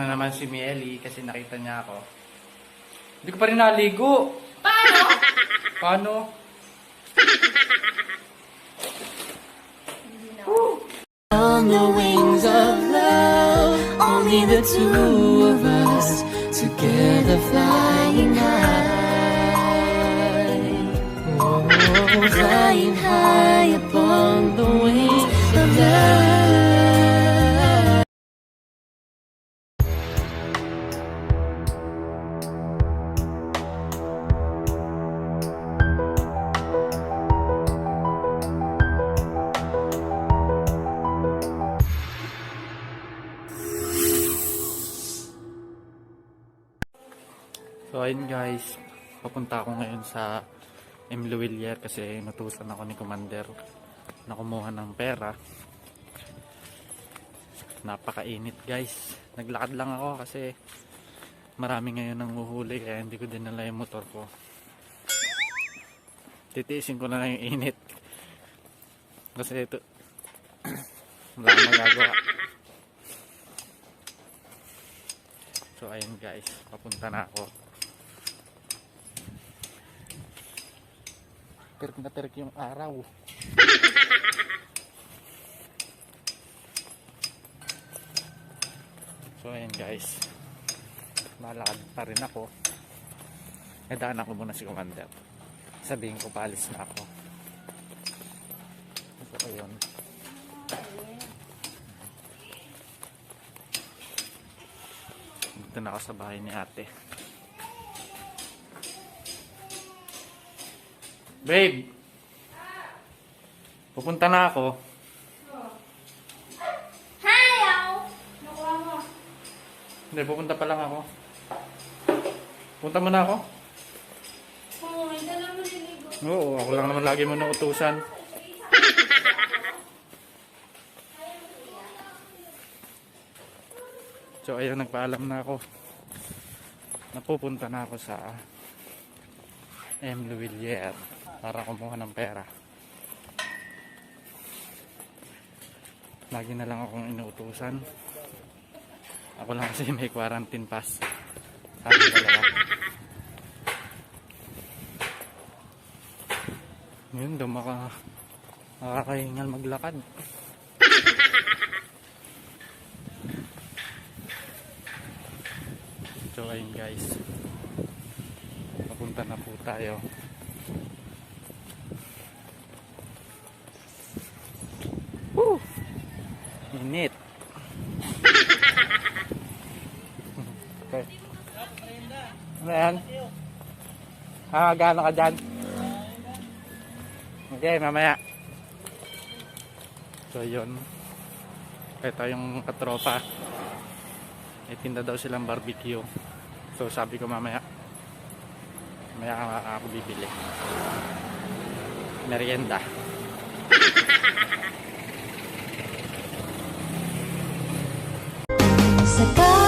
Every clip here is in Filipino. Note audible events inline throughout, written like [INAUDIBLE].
na naman si Mieli kasi nakita niya ako. Hindi ko pa rin naligo. Paano? Paano? On the wings of love, only the two of us together flying high. Oh, flying high upon the wings of love. So ayun guys, papunta ako ngayon sa M. Luwilier kasi natusan ako ni Commander na kumuha ng pera. Napakainit guys. Naglakad lang ako kasi marami ngayon nang huhuli kaya hindi ko dinala yung motor ko. Titiisin ko na lang yung init. Kasi ito [CLEARS THROAT] wala magagawa. So ayun guys, papunta na ako. Tirik na tirik yung araw. [LAUGHS] so ayun guys. Malakad pa rin ako. Nadaan ako muna si Commander. Sabihin ko paalis na ako. So ayun. Dito na ako sa bahay ni ate. Babe! Pupunta na ako. Hello! Nakuha mo. Hindi, pupunta pa lang ako. Punta mo na ako? Oo, hindi. Oo, ako lang naman lagi mo na utusan. So ayun, nagpaalam na ako. Napupunta na ako sa M. Luwilier para kumuha ng pera. Lagi na lang akong inuutusan. Ako lang kasi may quarantine pass. Sabi dalawa. Ngayon daw maka makakahingal maglakad. So ayun guys. Papunta na po tayo. Init. okay. Ano yan? Ah, gaano ka dyan? Okay, mamaya. So, yun. Ito yung katropa. May tinda daw silang barbecue. So, sabi ko mamaya. Mamaya ako bibili. Merienda. 찾아가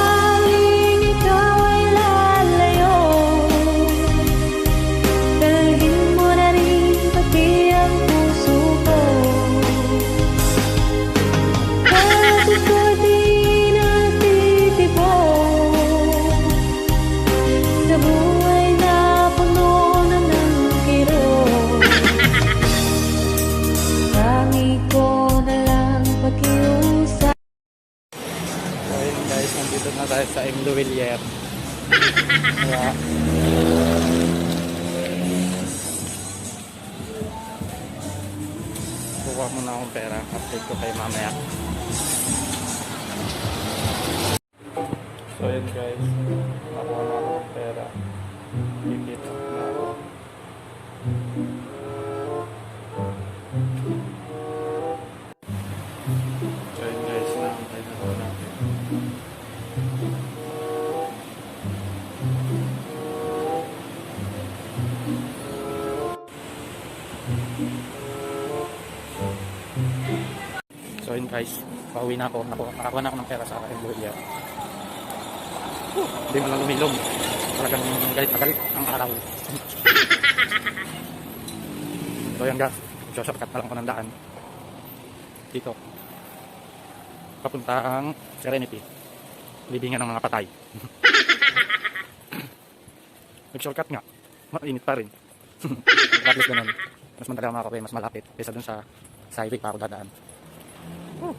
Kaya, kukuha muna akong pera. Update ko kayo mamaya. So yun guys. Nakuha na ako ng pera. Kikita So yun guys, pauwi na ako. Naku, nakakuha na ako ng pera sa akin. Luya. Hindi mo lang umilom. Talagang galit na galit ang araw. [LAUGHS] so yun guys, shortcut na lang ko ng daan. Dito. Papuntang Serenity. libingan ng mga patay. [LAUGHS] Nag-shortcut nga. Mainit pa rin. [LAUGHS] Least ganun. Mas madali ako makakape, mas malapit. Kaysa dun sa, sa highway pa ako dadaan. Woo.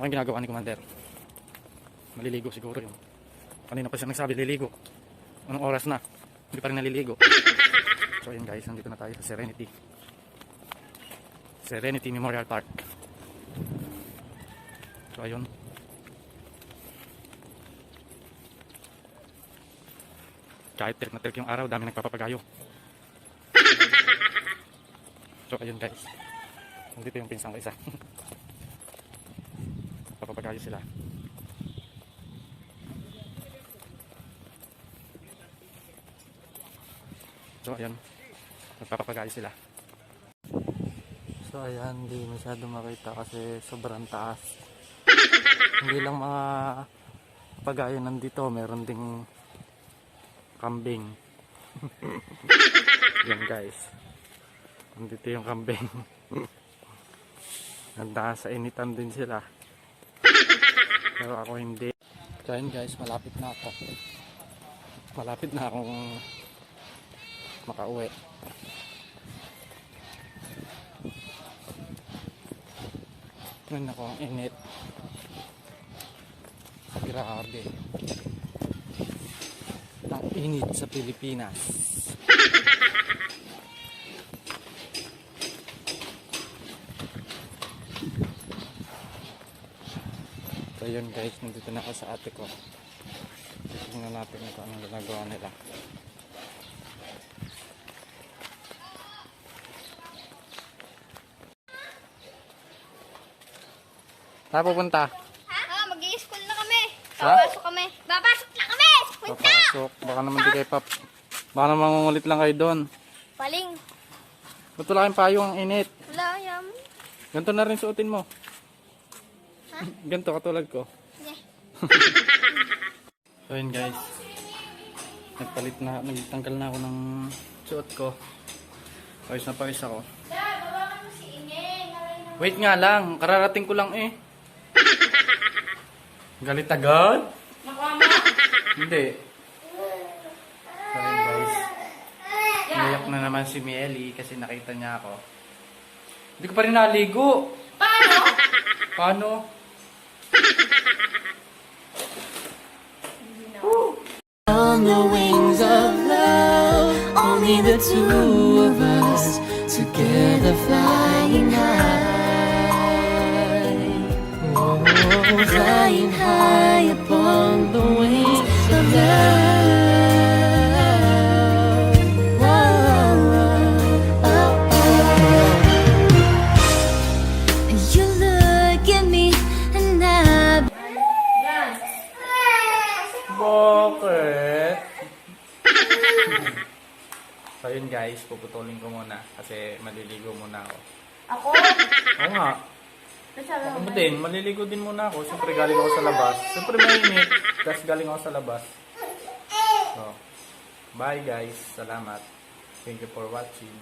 Ano ginagawa ni Commander? Maliligo siguro yun. Kanina pa siya nagsabi, liligo. Anong oras na? Hindi pa rin naliligo. So ayun guys, nandito na tayo sa Serenity. Serenity Memorial Park. So ayun. Kahit tirik na tirik yung araw, dami nagpapapagayo. So ayun guys. Nandito yung pinsang ko isa. [LAUGHS] Papapagayo sila. So ayan. Nagpapapagayo sila. So ayan, hindi masyado makita kasi sobrang taas. hindi lang mga pagayo nandito, meron ding kambing. [LAUGHS] Yan guys. Nandito yung kambing. Handa sa initan din sila. Pero ako hindi. So ayun guys, malapit na ako. Malapit na akong makauwi. Ngayon ako ang init. Grabe. Init sa Pilipinas. So yun guys, nandito na ako sa ate ko. Tingnan natin kung anong ginagawa nila. Saan pupunta? Ha? Mag-i-school na kami. Papasok kami. Papasok na kami! Papasok. Baka naman di kayo pap... Baka naman mangungulit lang kayo doon. Paling. Ba't wala kayong payong ang init? Wala yam. Ganito na rin suotin mo. Ganito katulad ko. Yeah. [LAUGHS] So yun guys. Nagpalit na, nagtanggal na ako ng suot ko. Pawis na pawis ako. Wait nga lang, kararating ko lang eh. [LAUGHS] Galit agad? Hindi. So yun guys. Umiyak na naman si Mieli kasi nakita niya ako. Hindi ko pa rin naligo. Paano? [LAUGHS] Paano? On the wings of love, only the two of us together flying high. Oh, flying high upon the wings of love. Whoa. You look at me and I Bakit? so yun guys, puputulin ko muna kasi maliligo muna ako. Ako? Oo nga. Ako din, maliligo din muna ako. Siyempre galing ako sa labas. Siyempre mainit. Tapos galing ako sa labas. So, bye guys. Salamat. Thank you for watching.